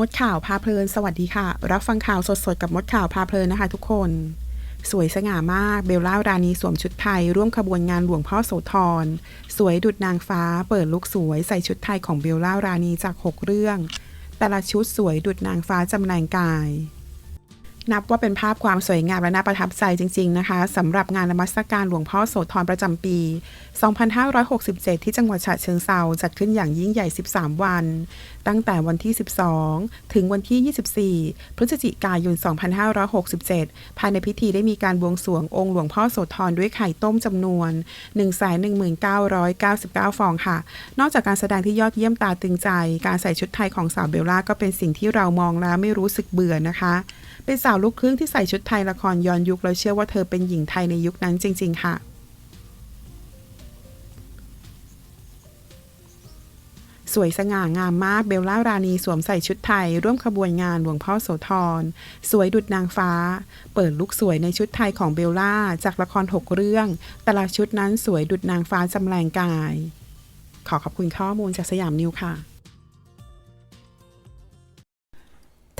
มดข่าวพาเพลิน สวัสดีค่ะ รับฟังข่าวสดๆ กับมดข่าวพาเพลินนะคะ ทุกคน สวยสง่ามากเบลล่ารานีสวมชุดไทย ร่วมขบวนงานหลวงพ่อโสธร สวยดุดนางฟ้า เปิดลุกสวยใส่ชุดไทยของเบลล่ารานีจาก 6 เรื่อง แต่ละชุดสวยดุดนางฟ้าจำแรงกาย นับว่าเป็นภาพความสวยงามและน่าประทับใจจริง ๆ นะคะสำหรับงานนมัสการหลวงพ่อโสธรประจำปี 2567 ที่จังหวัดฉะเชิงเซาจัดขึ้นอย่างยิ่งใหญ่ 13 วัน ตั้งแต่วันที่ 12 ถึงวันที่ 24 พฤศจิกายน 2567 ภายในพิธีได้มีการบวงสรวงองค์หลวงพ่อโสธรด้วยไข่ต้มจำนวน 119,999 ฟองค่ะ นอกจากการแสดงที่ยอดเยี่ยมตาตึงใจ การใส่ชุดไทยของสาวเบลล่าก็เป็นสิ่งที่เรามองแล้วไม่รู้สึกเบื่อนะคะ เป็นสาวลูกครึ่งที่ใส่ชุดไทยละครย้อนยุคแล้วเชื่อว่าเธอเป็นหญิงไทยในยุคนั้นจริง ๆ ค่ะ สวยสง่างามมากเบลล่ารานีสวมใส่ชุดไทย ร่วมขบวนงานหลวงพ่อโสธร สวยดุดนางฟ้า เปิดลุกสวยในชุดไทยของเบลล่าจากละครหกเรื่อง แต่ละชุดนั้นสวยดุดนางฟ้าจำแรงกาย ขอขอบคุณข้อมูลจากสยามนิวค่ะ